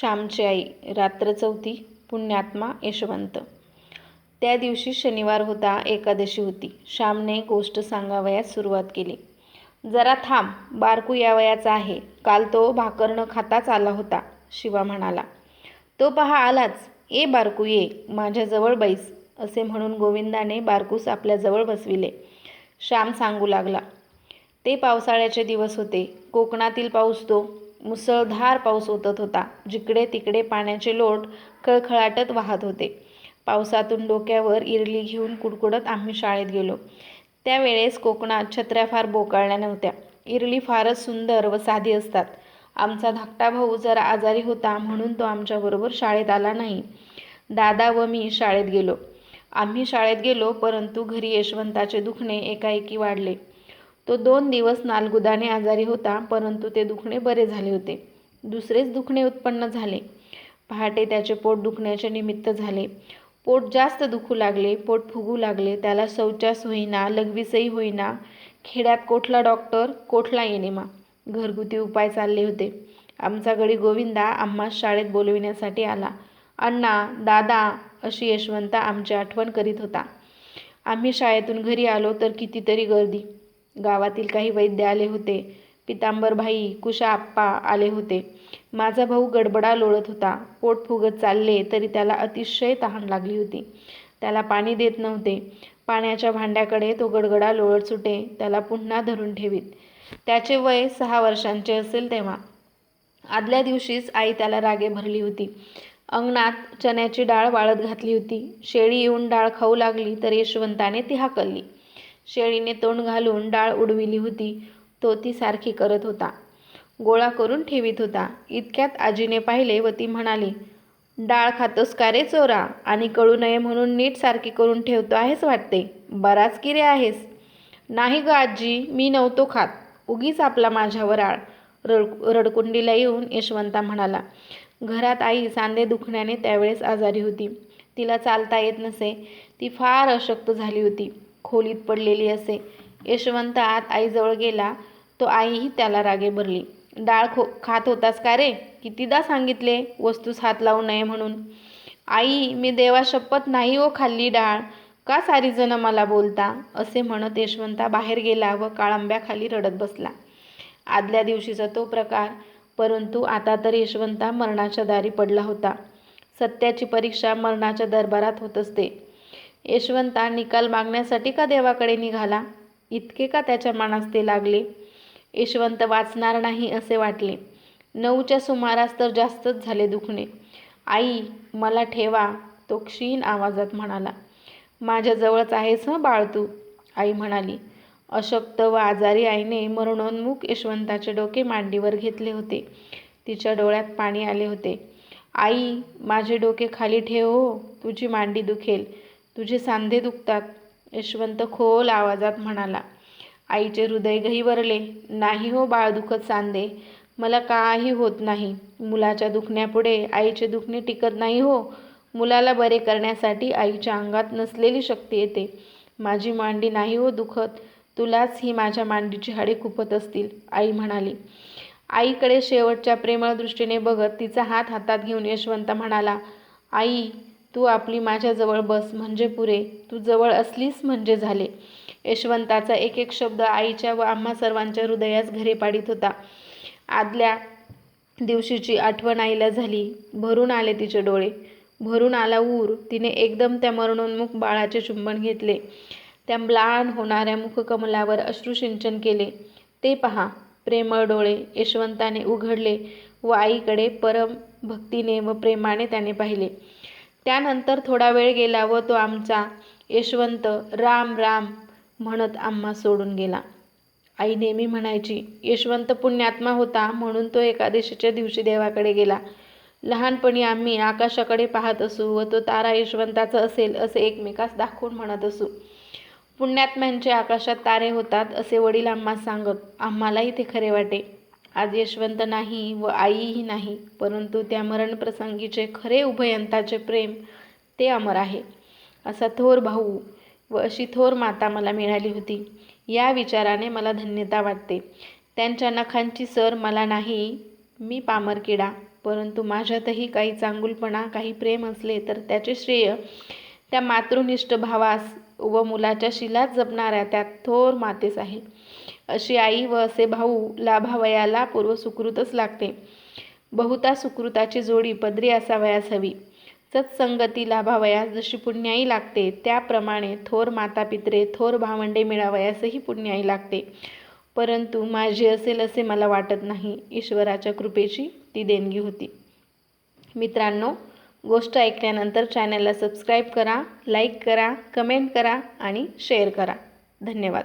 श्यामची आई रात्र चौथी पुण्यात्मा यशवंत. त्या दिवशी शनिवार होता एकादशी होती. श्यामने गोष्ट सांगावयास सुरुवात केली. जरा थांब बारकू यावयाचा आहे. काल तो भाकर न खाताच आला होता शिवा म्हणाला. तो पहा आलाच. ए बारकू ये. माझ्याजवळ बैस असे म्हणून गोविंदाने बारकूस आपल्याजवळ बसविले. श्याम सांगू लागला. ते पावसाळ्याचे दिवस होते. कोकणातील पाऊस तो मुसळधार पाऊस ओतत होता जिकडे तिकडे पाण्याचे लोट खळखळाटत वाहत होते. पावसातून डोक्यावर इरली घेऊन कुडकुडत आम्ही शाळेत गेलो. त्यावेळेस कोकणात छत्र्या फार बोकाळल्या नव्हत्या. इरली फारच सुंदर व साधी असतात. आमचा धाकटा भाऊ जरा आजारी होता म्हणून तो आमच्याबरोबर शाळेत आला नाही. दादा व मी शाळेत गेलो. आम्ही शाळेत गेलो परंतु घरी यशवंताचे दुखणे एकाएकी वाढले. तो दोन दिवस नालगुदाने आजारी होता परंतु ते दुखणे बरे झाले होते. दुसरेच दुखणे उत्पन्न झाले. पहाटे त्याचे पोट दुखण्याचे निमित्त झाले. पोट जास्त दुखू लागले पोट फुगू लागले त्याला शौचास होईना लघवीसही होईना. खेड्यात कोठला डॉक्टर कोठला येणेमा घरगुती उपाय चालले होते. आमचा गडी गोविंदा आम्हा शाळेत बोलविण्यासाठी आला. अण्णा दादा अशी यशवंता आमची आठवण करीत होता. आम्ही शाळेतून घरी आलो तर कितीतरी गर्दी गावातील काही वैद्य आले होते. पितांबरभाई कुशा आप्पा आले होते. माझा भाऊ गडबडा लोळत होता. पोट फुगत चालले तरी त्याला अतिशय तहान लागली होती. त्याला पाणी देत नव्हते. पाण्याच्या भांड्याकडे तो गडगडा लोळत सुटे. त्याला पुन्हा धरून ठेवीत. त्याचे वय सहा वर्षांचे असेल तेव्हा. आदल्या दिवशीच आई त्याला रागे भरली होती. अंगणात चण्याची डाळ वाळत घातली होती. शेळी येऊन डाळ खाऊ लागली तर यशवंताने ती हाकलली. शेळीने तोंड घालून डाळ उडविली होती. तो ती सारखी करत होता. गोळा करून ठेवीत होता. इतक्यात आजीने पाहिले व ती म्हणाली डाळ खातोस का रे चोरा? आणि कळू नये म्हणून नीट सारखी करून ठेवतो आहेस वाटते? बराच किरे आहेस. नाही ग आजी मी नव्हतो खात. उगीच आपला माझ्यावर आळ. रड रडकुंडीला येऊन यशवंता म्हणाला घरात आई सांधे दुखण्याने त्यावेळेस आजारी होती. तिला चालता येत नसे. ती फार अशक्त झाली होती. खोलीत पडलेली असे. यशवंत आत आईजवळ गेला. तो आईही त्याला रागे भरली. डाळ खो खात होतास का रे? कितीदा सांगितले वस्तूस हात लावू नये म्हणून. आई मी देवा शपथ नाही हो खाल्ली डाळ. का सारीजणं मला बोलता? असे म्हणत यशवंता बाहेर गेला व काळंब्याखाली रडत बसला. आदल्या दिवशीचा तो प्रकार. परंतु आता तर यशवंता मरणाच्या दारी पडला होता. सत्याची परीक्षा मरणाच्या दरबारात होत असते. यशवंता निकाल मागण्यासाठी का देवाकडे निघाला? इतके का त्याच्या मनास ते लागले? यशवंत वाचणार नाही असे वाटले. नऊच्या सुमारास तर जास्तच झाले दुखणे. आई मला ठेवा तो क्षीण आवाजात म्हणाला. माझ्याजवळच आहेस हं बाळ तू? आई म्हणाली. अशक्त व आजारी आईने मरणोन्मुख यशवंताचे डोके मांडीवर घेतले होते. तिच्या डोळ्यात पाणी आले होते. आई माझे डोके खाली ठेव हो तुझी मांडी दुखेल. तुझे सांधे दुखतात. यशवंत खोल आवाजात म्हणाला आईचे हृदय गहिवरले नाही हो बाळ दुखत सांधे. मला काही होत नाही. मुलाच्या दुखण्यापुढे आईचे दुखणे टिकत नाही हो. मुलाला बरे करण्यासाठी आईच्या अंगात नसलेली शक्ती येते. माझी मांडी नाही हो दुखत. तुलाच ही माझ्या मांडीची हाडे खुपत असतील आई म्हणाली. आईकडे शेवटच्या प्रेमळ दृष्टीने बघत तिचा हात हातात घेऊन यशवंत म्हणाला आई तू आपली माझ्याजवळ बस म्हणजे पुरे. तू जवळ असलीस म्हणजे झाले. यशवंताचा एक एक शब्द आईच्या व आम्हा सर्वांच्या हृदयास घरे पाडित होता. आदल्या दिवशीची आठवण आईला झाली. भरून आले तिचे डोळे. भरून आला ऊर. तिने एकदम त्या मरणोन्मुख बाळाचे चुंबन घेतले. त्या म्लान होणाऱ्या मुखकमलावर अश्रुसिंचन केले. ते पहा प्रेमळ डोळे यशवंताने उघडले व आईकडे परम भक्तीने व प्रेमाने त्याने पाहिले. त्यानंतर थोडा वेळ गेला व तो आमचा यशवंत राम राम म्हणत आम्हा सोडून गेला. आई नेहमी म्हणायची यशवंत पुण्यात्मा होता म्हणून तो एकादशीच्या दिवशी देवाकडे गेला. लहानपणी आम्ही आकाशाकडे पाहत असू व तो तारा यशवंताचा असेल असे एकमेकास दाखवून म्हणत असू. पुण्यात्म्यांचे आकाशात तारे होतात असे वडील आम्हा सांगत आम्हालाही ते खरे वाटे. आज यशवंत नाही व आईही नाही परंतु त्या मरणप्रसंगीचे खरे उभयंताचे प्रेम ते अमर आहे. असा थोर भाऊ व अशी थोर माता मला मिळाली होती. या विचाराने मला धन्यता वाटते. त्यांच्या नखांची सर मला नाही मी पामरकिडा. परंतु माझ्यातही काही चांगुलपणा काही प्रेम असले तर त्याचे श्रेय त्या मातृनिष्ठ भावास व मुलाच्या शिलात जपणाऱ्या त्या थोर मातेस आहे. अशी आई व असे भाऊ लाभावयाला पूर्व सुकृतच लागते. बहुता सुकृताची जोडी पदरी असावयास हवी. सत्संगती लाभावयास जशी पुण्याई लागते त्याप्रमाणे थोर मातापित्रे थोर भावंडे मिळावयासही पुण्याई लागते. परंतु माझी असेल असे मला वाटत नाही. ईश्वराच्या कृपेची ती देणगी होती. मित्रांनो गोष्ट ऐकल्यानंतर चॅनलला सबस्क्राईब करा लाईक करा कमेंट करा आणि शेअर करा. धन्यवाद.